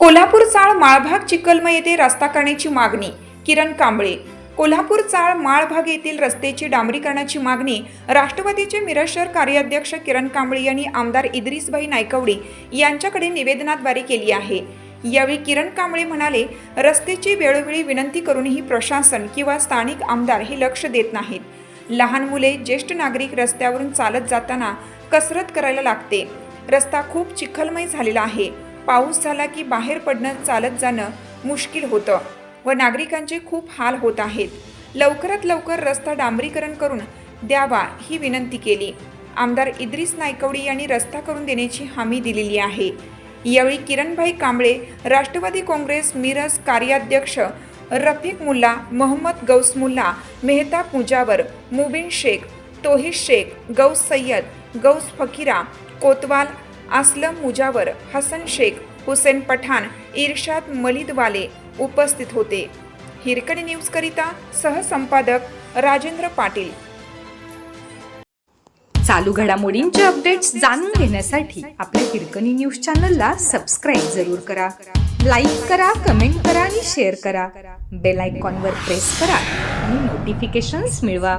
कोल्हापूर चाळ माळभाग चिकलम येथे रस्ता करण्याची मागणी किरण कांबळे. कोल्हापूर चाळ माळभाग येथील रस्त्याची डांबरीकरणाची मागणी राष्ट्रवादीचे मिरज शहर कार्याध्यक्ष किरण कांबळे यांनी आमदार इद्रिसभाई नायकवडी यांच्याकडे निवेदनाद्वारे केली आहे. यावेळी किरण कांबळे म्हणाले रस्त्याची वेळोवेळी विनंती करूनही प्रशासन किंवा स्थानिक आमदार हे लक्ष देत नाहीत. लहान मुले ज्येष्ठ नागरिक रस्त्यावरून चालत जाताना कसरत करायला लागते. रस्ता खूप चिखलमय झालेला आहे. पाऊस झाला की बाहेर पडणं चालत जाणं मुश्किल होतं. व नागरिकांचे खूप हाल होत आहेत. लवकरात लवकर रस्ता डांबरीकरण करून द्यावा ही विनंती केली. आमदार इद्रिस नायकवडी यांनी रस्ता करून देण्याची हमी दिलेली आहे. यावेळी किरणभाई कांबळे राष्ट्रवादी काँग्रेस मिरज कार्याध्यक्ष रफिक मुल्ला मोहम्मद गौस मुल्ला मेहताब मुजावर मुबिन शेख तोहिश शेख गौस सय्यद गौस फकीरा कोतवाल असलम मुजावर हसन शेख हुसेन पठाण इर्शाद मलिदवाले उपस्थित होते. हिरकणी न्यूजकरिता सहसंपादक राजेंद्र पाटील. चालू घडामोडींचे अपडेट्स जाणून घेण्यासाठी आपल्या हिरकणी न्यूज चॅनलला सबस्क्राईब जरूर करा. लाईक करा कमेंट करा आणि शेअर करा. बेल आयकॉनवर प्रेस करा आणि नोटिफिकेशन्स मिळवा.